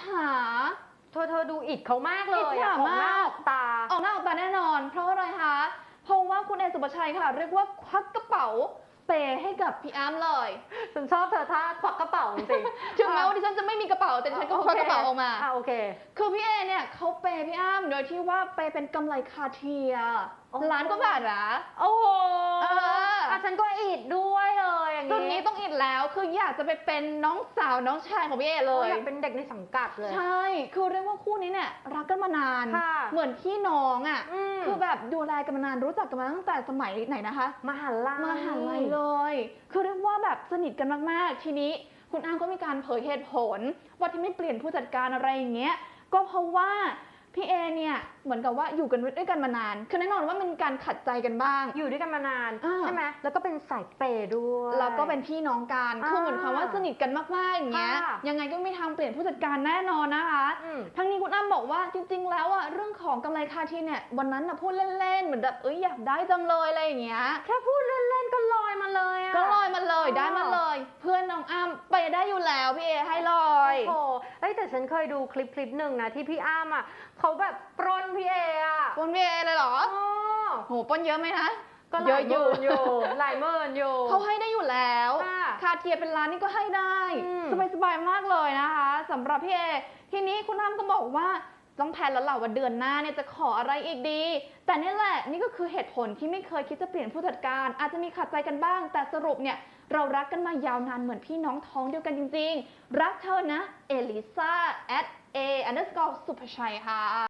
ฉา เธอเธอดูอิดเขามากเลยอิจฉาอะออกหน้ามาอกอกตา ออกหน้าออกตาแน่นอน เพราะอะไรคะ เพราะว่าคุณเอสุปชัยค่ะ เรียกว่าควักกระเป๋าเปย์ให้กับพี่อ้ำเลยฉันชอบเธอท่าควักกระเป๋าจริงถึงแม้ว่าดิฉันจะไม่มีกระเป๋าแต่ดิฉันก็ควักกระเป๋าออกมา อะโอเค คือพี่เอเนี่ยเขาเปย์พี่อ้ำโดยที่ว่าเปย์เป็นกำไรคาเทียโอ้ล้านกว่าบาทนะ โอ้โหเอออะฉันก็อิดด้วยเล แล้วคืออยากจะไปเป็นน้องสาวน้องชายของพี่เอเลเลยย อยากเป็นเด็กในสังกัดเลย ใช่ คือเรียกว่าคู่นี้เนี่ยรักกันมานาน ค่ะ เหมือนพี่น้องอะ อืมคือแบบดูแลกันมานานรู้จักกันมาตั้งแต่สมัยไหนนะคะ มหาลัย มหาลัยเลย คือเรียกว่าแบบสนิทกันมากๆ ทีนี้คุณอ้างก็มีการเผยเหตุผล ว่าที่ไม่เปลี่ยนผู้จัดการอะไรอย่างเงี้ย ก็เพราะว่า พี่เอเนี่ยเหมือนกับว่าอยู่กันด้วยกันมานาน คือแน่นอนว่ามันมีการขัดใจกันบ้าง อยู่ด้วยกันมานานอ่า ใช่ไหมแล้วก็เป็นสายเปย์ด้วย แล้วก็เป็นพี่น้องกันอ่าคือเหมือนความว่าสนิทกันมากๆอย่างเงี้ย ค่ะ ยังไงก็ไม่ทางเปลี่ยนผู้จัดการแน่นอนนะคะ อืม ทั้งนี้คุณอ้ำบอกว่าจริงๆ แล้วอะเรื่องของกำไรคาทีเนี่ยวันนั้นน่ะพูดเล่นๆ เหมือนแบบเอ้ยอยากได้จังเลยอะไรอย่างเงี้ย แค่พูดเล่นๆก็ลอยมาเลยอะ ก็ลอยมาเลยอ๋อได้มาเลย เพื่อนน้องอ้ำไปได้อยู่แล้วพี่เอให้เลย โอ้โหเอ้ยแต่ฉันเคยดูคลิปคลิปหนึ่งนะที่พี่อ้ามอะเขาแบบปล้นพี่เออะคุณพี่เอเลยเหรออ๋อโหปล้นเยอะไหมนะ ก็หเยลาอะยอหยู่มื่นอยู่ หลายหมื่นอยู่ เขาให้ได้อยู่แล้วค่ะคาเทียเป็นร้านนี่ก็ให้ได้ อืม สบายๆมากเลยนะคะสำหรับพี่เอ ทีนี้คุณอ้ำก็บอกว่าต้องแพลนแล้วแหละว่าเดือนหน้าเนี่ยจะขออะไรอีกดี แต่นี่แหละนี่ก็คือเหตุผลที่ไม่เคยคิดจะเปลี่ยนผู้จัดการ อาจจะมีขัดใจกันบ้าง แต่สรุปเนี่ย เรารักกันมายาวนานเหมือนพี่น้องท้องเดียวกันจริงๆ รักเธอนะ เอลิซา at a underscore สุภชัยค่ะ